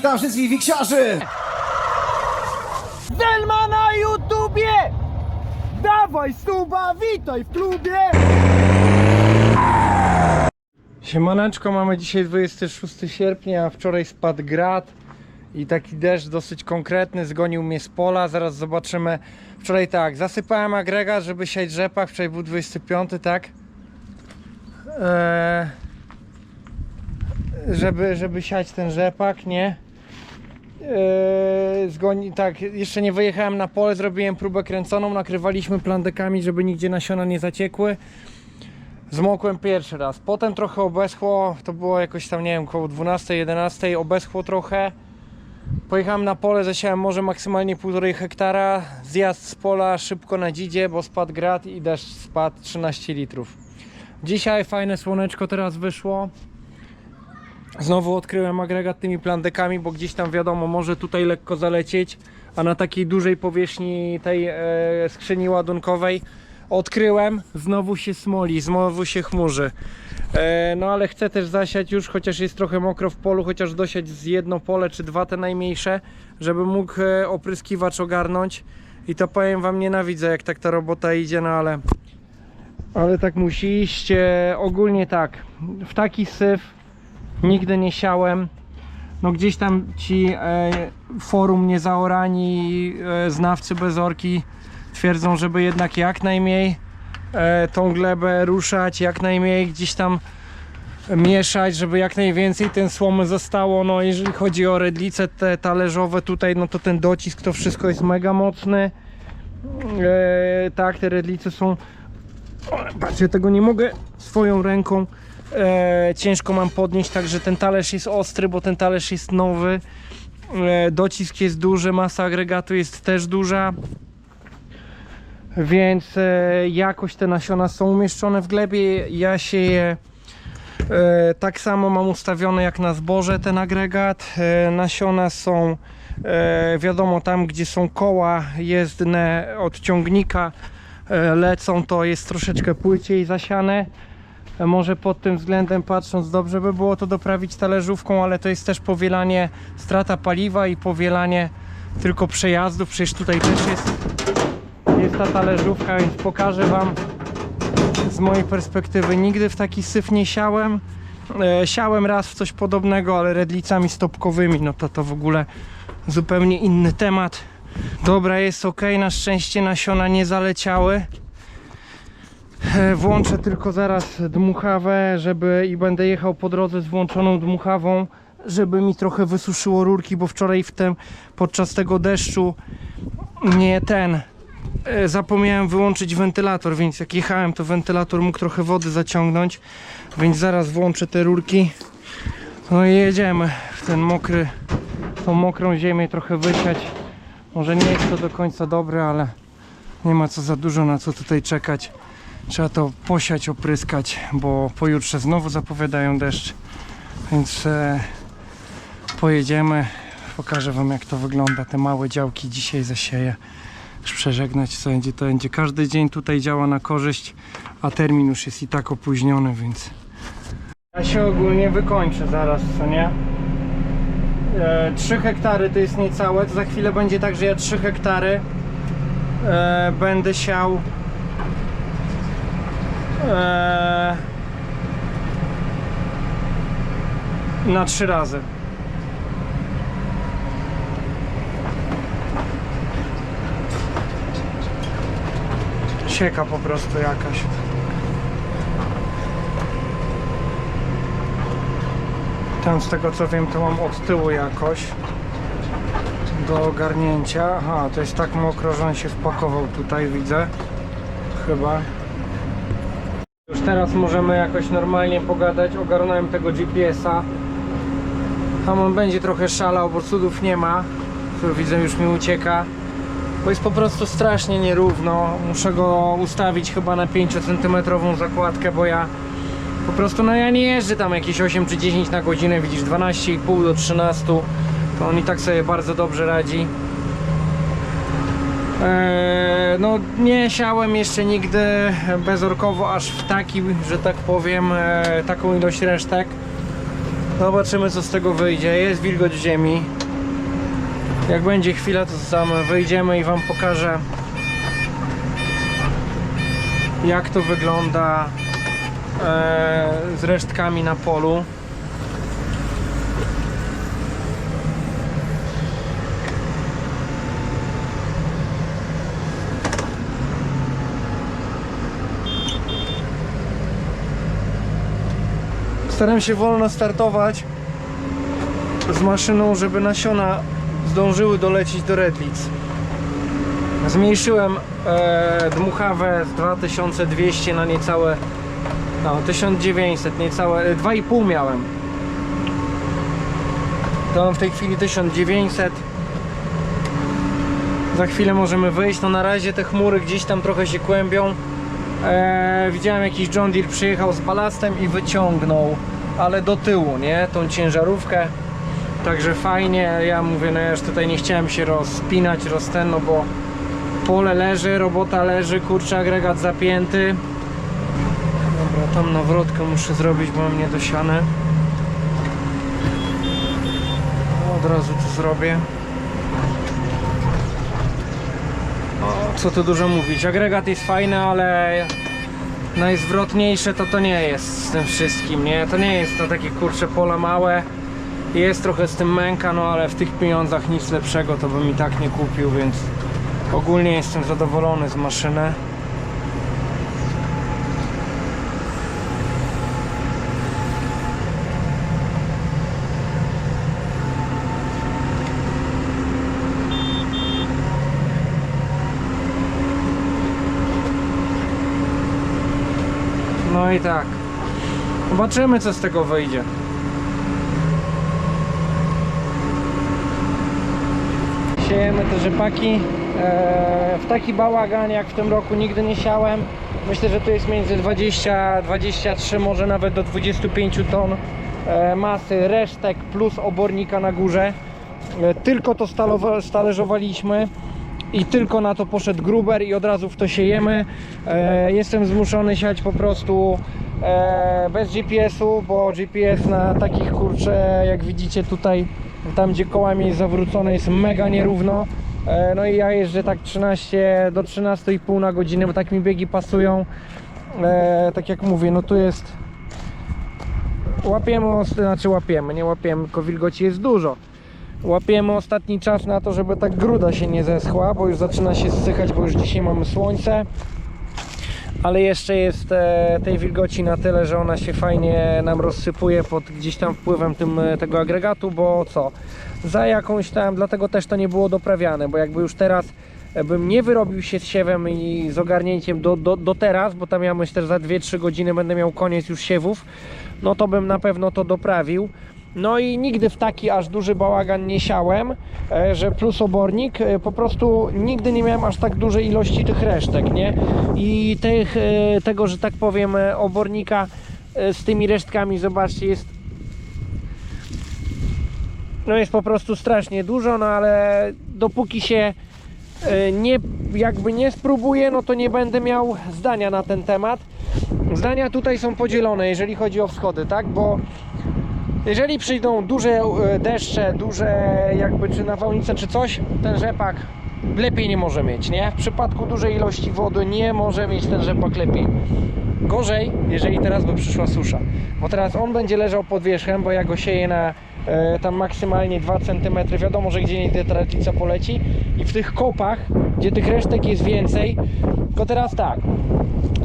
witam wszystkich wiksiarzy! Delma na YouTubie! Dawaj suba, witaj w klubie! Siemaneczko, mamy dzisiaj 26 sierpnia, a wczoraj spadł grad i taki deszcz dosyć konkretny, zgonił mnie z pola, zaraz zobaczymy. Wczoraj tak, zasypałem agregat, żeby siać rzepak, wczoraj był 25, tak? Eee, żeby, żeby siać ten rzepak, nie? Eee, zgoni, tak, jeszcze nie wyjechałem na pole, zrobiłem próbę kręconą, nakrywaliśmy plandekami, żeby nigdzie nasiona nie zaciekły. Zmokłem pierwszy raz, potem trochę obeschło, to było jakoś tam, nie wiem, około 12-11, obeschło trochę. Pojechałem na pole, zasiałem może maksymalnie 1,5 hektara, zjazd z pola szybko na dzidzie, bo spadł grad i deszcz spadł 13 litrów. Dzisiaj fajne słoneczko teraz wyszło. Znowu odkryłem agregat tymi plandekami, bo gdzieś tam wiadomo, może tutaj lekko zalecieć, a na takiej dużej powierzchni tej e, skrzyni ładunkowej odkryłem, znowu się smoli, znowu się chmurzy. E, no ale chcę też zasiać już, chociaż jest trochę mokro w polu, chociaż dosiać z jedno pole czy dwa te najmniejsze, żeby mógł e, opryskiwacz ogarnąć. I to powiem wam, nienawidzę jak tak ta robota idzie, no ale ale tak musi iść. E, ogólnie tak, w taki syf nigdy nie siałem. No gdzieś tam ci e, forum niezaorani e, znawcy bezorki twierdzą, żeby jednak jak najmniej e, tą glebę ruszać, jak najmniej gdzieś tam mieszać, żeby jak najwięcej ten słomy zostało. No jeżeli chodzi o redlice te talerzowe tutaj, no to ten docisk to wszystko jest mega mocny. E, tak, te redlice są o, Patrzcie, tego nie mogę swoją ręką. E, ciężko mam podnieść, także ten talerz jest ostry, bo ten talerz jest nowy. E, docisk jest duży, masa agregatu jest też duża. Więc e, jakoś te nasiona są umieszczone w glebie. Ja sieję e, tak samo mam ustawione jak na zboże ten agregat. E, nasiona są e, wiadomo tam gdzie są koła jezdne od ciągnika e, lecą to jest troszeczkę płyciej zasiane. E, Może pod tym względem patrząc dobrze by było to doprawić talerzówką, ale to jest też powielanie strata paliwa i powielanie tylko przejazdów. Przecież tutaj też jest, jest ta talerzówka, więc pokażę Wam z mojej perspektywy. Nigdy w taki syf nie siałem. E, siałem raz w coś podobnego, ale redlicami stopkowymi, no to to w ogóle zupełnie inny temat. Dobra, jest ok, na szczęście nasiona nie zaleciały. E, Włączę tylko zaraz dmuchawę, żeby i będę jechał po drodze z włączoną dmuchawą, żeby mi trochę wysuszyło rurki, bo wczoraj w tym, podczas tego deszczu nie ten e, zapomniałem wyłączyć wentylator, więc jak jechałem to wentylator mógł trochę wody zaciągnąć, więc zaraz włączę te rurki. No i jedziemy w ten mokry, tą mokrą ziemię trochę wysiać. Może nie jest to do końca dobre, ale nie ma co za dużo na co tutaj czekać. Trzeba to posiać, opryskać, bo pojutrze znowu zapowiadają deszcz, więc e, pojedziemy. Pokażę Wam jak to wygląda. Te małe działki dzisiaj zasieję. Już przeżegnać co będzie, to będzie. Każdy dzień tutaj działa na korzyść, a termin już jest i tak opóźniony, więc ja się ogólnie wykończę zaraz, co nie? E, 3 hektary to jest niecałe, to za chwilę będzie tak, że ja 3 hektary e, będę siał na trzy razy. Sieka po prostu jakaś. Tam z tego co wiem to mam od tyłu jakoś do ogarnięcia. Aha, to jest tak mokro, że on się wpakował tutaj, widzę. Chyba. Już teraz możemy jakoś normalnie pogadać. Ogarnąłem tego GPS-a. Tam on będzie trochę szalał, bo cudów nie ma. Tu widzę, już mi ucieka. Bo jest po prostu strasznie nierówno. Muszę go ustawić chyba na 5 cm zakładkę, bo ja po prostu, no ja nie jeżdżę tam jakieś 8 czy 10 na godzinę, widzisz 12,5 do 13 to on i tak sobie bardzo dobrze radzi no nie siałem jeszcze nigdy bezorkowo aż w taki, że tak powiem, e, taką ilość resztek Zobaczymy co z tego wyjdzie. Jest wilgoć ziemi. Jak będzie chwila, to sam wyjdziemy i Wam pokażę jak to wygląda e, z resztkami na polu. Staram się wolno startować z maszyną, żeby nasiona zdążyły dolecieć do redlic. Zmniejszyłem e, dmuchawę z 2200 na niecałe no, 1900, niecałe e, 2,5 miałem. To mam w tej chwili 1900. Za chwilę możemy wyjść. No na razie te chmury gdzieś tam trochę się kłębią. E, widziałem jakiś John Deere przyjechał z balastem i wyciągnął, ale do tyłu, nie? Tą ciężarówkę. Także fajnie. Ja mówię, no ja już tutaj nie chciałem się rozpinać, rozten, no bo pole leży, robota leży, kurczę, agregat zapięty. Dobra, tam nawrotkę muszę zrobić, bo mam niedosiane. Od razu to zrobię. O, co tu dużo mówić, agregat jest fajny, ale najzwrotniejsze to to nie jest z tym wszystkim, nie? To nie jest to takie kurcze pola małe. Jest trochę z tym męka, no ale w tych pieniądzach nic lepszego to bym i tak nie kupił, więc ogólnie jestem zadowolony z maszyny. No i tak. Zobaczymy co z tego wyjdzie. Siejemy te rzepaki. Eee, w taki bałagan jak w tym roku nigdy nie siałem. Myślę, że to jest między 20, 23, może nawet do 25 ton e, masy resztek plus obornika na górze. E, tylko to stależowaliśmy i tylko na to poszedł gruber i od razu w to siejemy. E, jestem zmuszony siać po prostu e, bez GPS-u, bo GPS na takich kurcze jak widzicie tutaj, tam gdzie kołami jest zawrócone jest mega nierówno. E, no i ja jeżdżę tak 13 do 13,5 na godzinę, bo tak mi biegi pasują. E, tak jak mówię, no tu jest łapiemy, znaczy łapiemy, nie łapiemy, tylko wilgoci jest dużo. Łapiemy ostatni czas na to, żeby ta gruda się nie zeschła, bo już zaczyna się zsychać, bo już dzisiaj mamy słońce. Ale jeszcze jest e, tej wilgoci na tyle, że ona się fajnie nam rozsypuje pod gdzieś tam wpływem tym, e, tego agregatu, bo co? Za jakąś tam, dlatego też to nie było doprawiane, bo jakby już teraz e, bym nie wyrobił się z siewem i z ogarnięciem do, do, do teraz, bo tam ja myślę, że za 2-3 godziny będę miał koniec już siewów, no to bym na pewno to doprawił. No i nigdy w taki aż duży bałagan nie siałem, e, że plus obornik, e, po prostu nigdy nie miałem aż tak dużej ilości tych resztek, nie? I tych, e, tego, że tak powiem, obornika z tymi resztkami, zobaczcie, jest no jest po prostu strasznie dużo, no ale dopóki się nie, jakby nie spróbuję, no to nie będę miał zdania na ten temat. Zdania tutaj są podzielone, jeżeli chodzi o wschody, tak? Bo jeżeli przyjdą duże e, deszcze, duże jakby czy nawałnice czy coś, ten rzepak lepiej nie może mieć, nie? W przypadku dużej ilości wody nie może mieć ten rzepak lepiej. Gorzej, jeżeli teraz by przyszła susza, bo teraz on będzie leżał pod wierzchem, bo ja go sieję na e, tam maksymalnie 2 cm, wiadomo, że gdzie indziej ta ratlica poleci i w tych kopach, gdzie tych resztek jest więcej, to teraz tak,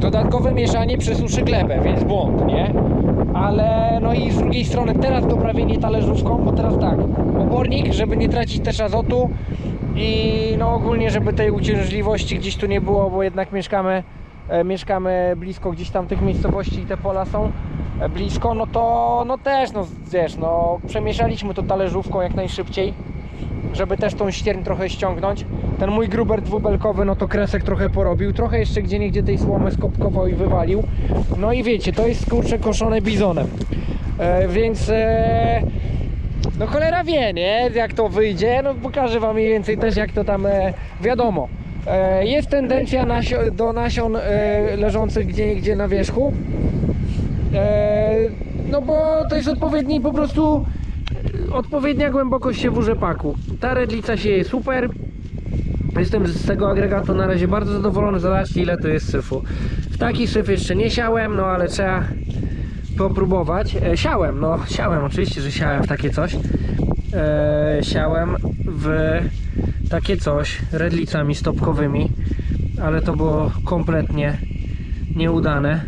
dodatkowe mieszanie przesuszy glebę, więc błąd, nie? Ale no i z drugiej strony teraz doprawienie talerzówką, bo teraz tak, obornik, żeby nie tracić też azotu i no ogólnie, żeby tej uciążliwości gdzieś tu nie było, bo jednak mieszkamy, e, mieszkamy blisko gdzieś tam tych miejscowości i te pola są e, blisko, no to no też, no wiesz, no przemieszaliśmy to talerzówką jak najszybciej żeby też tą ścierń trochę ściągnąć. Ten mój gruber dwubelkowy, no to kresek trochę porobił, trochę jeszcze gdzie niegdzie tej słomy skopkował i wywalił. No i wiecie, to jest kurcze koszone bizonem. E, więc e, no cholera wie, nie? Jak to wyjdzie, no pokażę wam mniej więcej też jak to tam e, wiadomo. E, jest tendencja nasio- do nasion e, leżących gdzie niegdzie na wierzchu. E, no bo to jest odpowiedni po prostu odpowiednia głębokość siewu rzepaku. Ta redlica sieje super. Jestem z tego agregatu na razie bardzo zadowolony. Zobaczcie ile to jest syfu. W taki syf jeszcze nie siałem, no ale trzeba popróbować. E, siałem, no siałem, oczywiście, że siałem w takie coś. E, siałem w takie coś redlicami stopkowymi, ale to było kompletnie nieudane.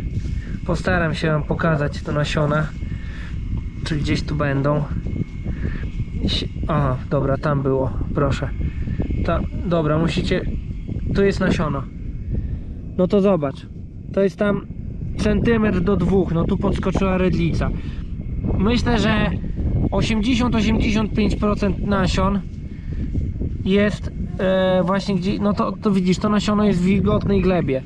Postaram się Wam pokazać te nasiona, czy gdzieś tu będą. Aha, dobra, tam było, proszę. Dobra, musicie. Tu jest nasiono. No to zobacz. To jest tam centymetr do dwóch. No tu podskoczyła redlica. Myślę, że 80-85% nasion jest e, właśnie gdzie. No to, to widzisz, to nasiono jest w wilgotnej glebie.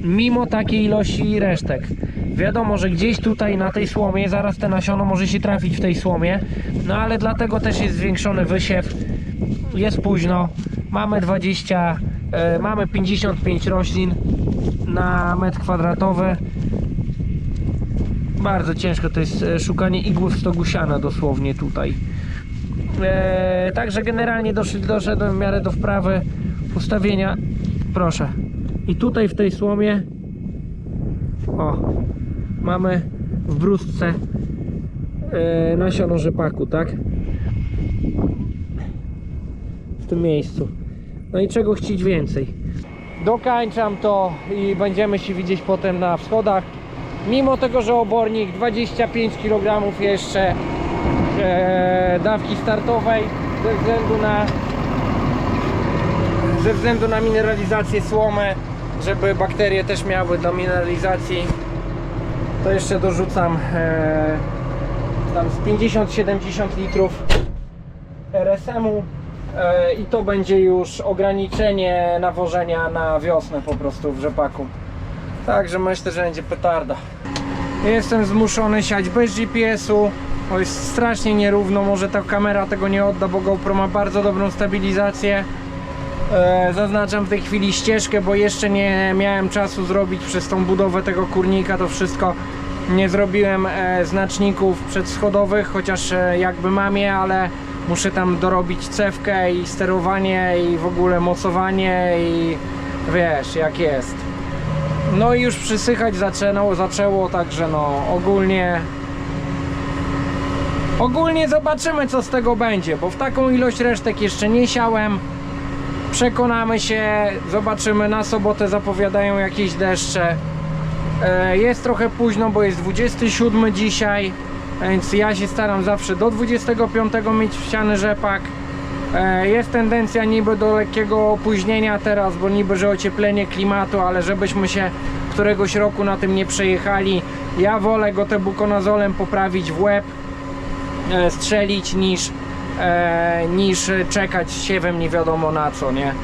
Mimo takiej ilości resztek. Wiadomo, że gdzieś tutaj na tej słomie zaraz te nasiono może się trafić w tej słomie. No ale dlatego też jest zwiększony wysiew jest późno, mamy 20, e, mamy 55 roślin na metr kwadratowy. Bardzo ciężko to jest e, szukanie igły w stogu siana dosłownie tutaj. E, także generalnie doszli, doszedłem w miarę do wprawy ustawienia. Proszę. I tutaj w tej słomie o, mamy w brustce e, nasiono rzepaku, tak? w tym miejscu. No i czego chcieć więcej. Dokańczam to i będziemy się widzieć potem na wschodach. Mimo tego, że obornik 25 kg jeszcze dawki startowej ze względu na ze względu na mineralizację słomy, żeby bakterie też miały do mineralizacji, to jeszcze dorzucam e, tam z 50-70 litrów RSM-u e, i to będzie już ograniczenie nawożenia na wiosnę po prostu w rzepaku. Także myślę, że będzie petarda. Jestem zmuszony siać bez GPS-u. To jest strasznie nierówno, może ta kamera tego nie odda, bo GoPro ma bardzo dobrą stabilizację. E, zaznaczam w tej chwili ścieżkę, bo jeszcze nie miałem czasu zrobić przez tą budowę tego kurnika to wszystko. Nie zrobiłem e, znaczników przedschodowych, chociaż e, jakby mam je, ale muszę tam dorobić cewkę i sterowanie i w ogóle mocowanie i wiesz jak jest. No i już przysychać zaczęło, zaczęło także no ogólnie ogólnie zobaczymy co z tego będzie, bo w taką ilość resztek jeszcze nie siałem. Przekonamy się, zobaczymy na sobotę zapowiadają jakieś deszcze. E, Jest trochę późno, bo jest 27 dzisiaj, więc ja się staram zawsze do 25 mieć wsiany rzepak. E, Jest tendencja niby do lekkiego opóźnienia teraz, bo niby, że ocieplenie klimatu, ale żebyśmy się któregoś roku na tym nie przejechali. Ja wolę go tebukonazolem poprawić w łeb, strzelić niż, e, niż czekać siewem nie wiadomo na co, nie?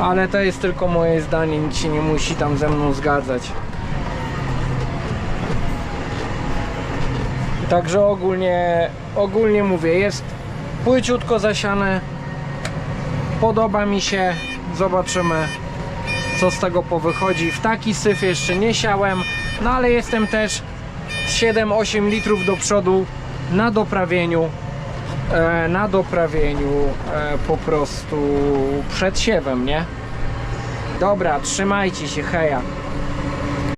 Ale to jest tylko moje zdanie, nikt się nie musi tam ze mną zgadzać. Także ogólnie, ogólnie mówię, jest płyciutko zasiane. Podoba mi się. Zobaczymy, co z tego powychodzi. W taki syf jeszcze nie siałem, no ale jestem też 7-8 litrów do przodu na doprawieniu. E, na doprawieniu e, po prostu przed siewem, nie? Dobra, trzymajcie się, heja.